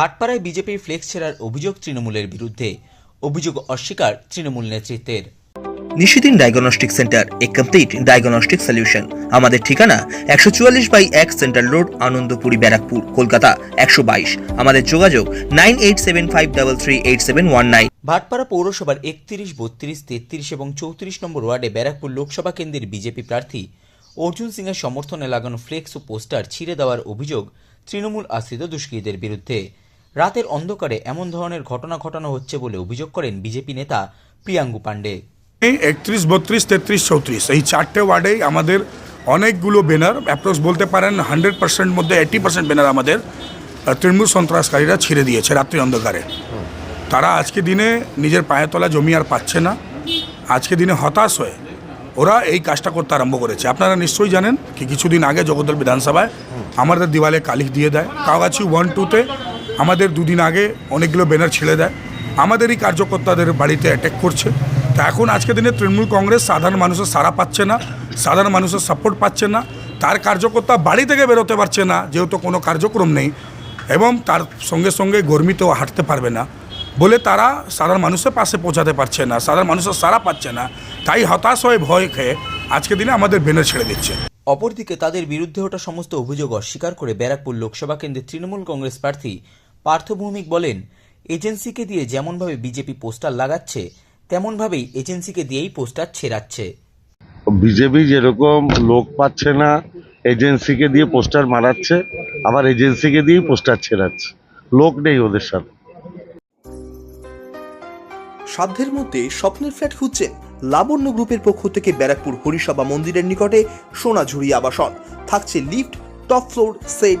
ভাটপাড়ায় বিজেপির ফ্লেক্স ছেড়ার অভিযোগ তৃণমূলের বিরুদ্ধে। অভিযোগ অস্বীকার তৃণমূল নেতৃত্বের। নিশিদিন ডায়াগনস্টিক সেন্টার এ কমপ্লিট ডায়াগনস্টিক সলিউশন আমাদের ঠিকানা একশো চুয়াল্লিশ বাই এক সেন্ট্রাল রোড আনন্দপুরি ব্যারাকপুর কলকাতা একশো বাইশ। আমাদের যোগাযোগ nine eight seven five double three eight seven one nine. Bhatpara পৌরসভার একত্রিশ বত্রিশ তেত্রিশ এবং চৌত্রিশ নম্বর ওয়ার্ডে ব্যারাকপুর লোকসভা কেন্দ্রের বিজেপি প্রার্থী অর্জুন সিংয়ের সমর্থনে লাগানো ফ্লেক্স ও পোস্টার ছিঁড়ে দেওয়ার অভিযোগ তৃণমূল আশ্রিত দুষ্কৃতীদের বিরুদ্ধে। রাতের অন্ধকারে এমন ধরনের ঘটনা ঘটানো হচ্ছে বলে অভিযোগ করেন বিজেপি নেতা প্রিয়াঙ্গু পাণ্ডে। একত্রিশ, বত্রিশ, তেত্রিশ, চৌত্রিশ, এই চারটে ওয়ার্ডেই আমাদের অনেকগুলো ব্যানার অ্যাপ্রক্স বলতে পারেন হান্ড্রেড পার্সেন্ট মধ্যে এইটি পার্সেন্ট ব্যানার আমাদের তৃণমূল সন্ত্রাসকারীরা ছিঁড়ে দিয়েছে রাত্রি অন্ধকারে। তারা আজকে দিনে নিজের পায়ে তলা জমি আর পাচ্ছে না। আজকে দিনে হতাশ হয়ে ওরা এই কাজটা করতে আরম্ভ করেছে। আপনারা নিশ্চয়ই জানেন কি কিছুদিন আগে জগদ্দল বিধানসভায় আমাদের দিওয়ালে কালিক দিয়ে দেয়। কাওগাছি ওয়ান টুতে আমাদের দুদিন আগে অনেকগুলো ব্যানার ছেড়ে দেয়। আমাদেরই কার্যকর্তাদের বাড়িতে অ্যাটাক করছে। তা এখন আজকে দিনে তৃণমূল কংগ্রেস সাধারণ মানুষের সাড়া পাচ্ছে না, সাধারণ মানুষের সাপোর্ট পাচ্ছে না, তার কার্যকর্তা বাড়ি থেকে বেরোতে পারছে না, যেহেতু কোনো কার্যক্রম নেই এবং তার সঙ্গে সঙ্গে গরমিতেও হাঁটতে পারবে না বলে তারা সাধারণ মানুষের পাশে পৌঁছাতে পারছে না, সাধারণ মানুষের সাড়া পাচ্ছে না, তাই হতাশ হয়ে ভয় খেয়ে আজকে দিনে আমাদের বেনের ছেড়ে দিচ্ছে। অপরদিকে তাদের বিরুদ্ধে ওঠা সমস্ত অভিযোগ অস্বীকার করে ব্যারাকপুর লোকসভা কেন্দ্রের তৃণমূল কংগ্রেস প্রার্থী পার্থ ভৌমিক বলেন এজেন্সিকে দিয়ে যেমনভাবে বিজেপি পোস্টার লাগাচ্ছে তেমনভাবেই এজেন্সিকে দিয়েই পোস্টার ছেড়াচ্ছে। বিজেপি যেরকম লোক পাচ্ছে না এজেন্সিকে দিয়ে পোস্টার মারাচ্ছে আবার এজেন্সিকে দিয়েই পোস্টার ছেড়াচ্ছে। লোক নেই ওদের সাথে। সাধ্যের মধ্যে স্বপ্নের ফ্ল্যাট খুঁজছেন লাবণ্য গ্রুপের পক্ষ থেকে ব্যারাকপুর হরিসভা মন্দিরের নিকটে সোনাঝুরি আবাসন। থাকছে lift top floor set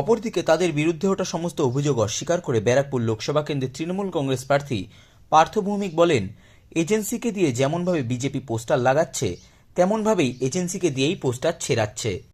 অপরদিকে তাদের বিরুদ্ধে ওঠা সমস্ত অভিযোগ অস্বীকার করে ব্যারাকপুর লোকসভা কেন্দ্রের তৃণমূল কংগ্রেস প্রার্থী পার্থ ভৌমিক বলেন, এজেন্সিকে দিয়ে যেমনভাবে বিজেপি পোস্টার লাগাচ্ছে, তেমনভাবেই এজেন্সিকে দিয়েই পোস্টার ছেড়াচ্ছে।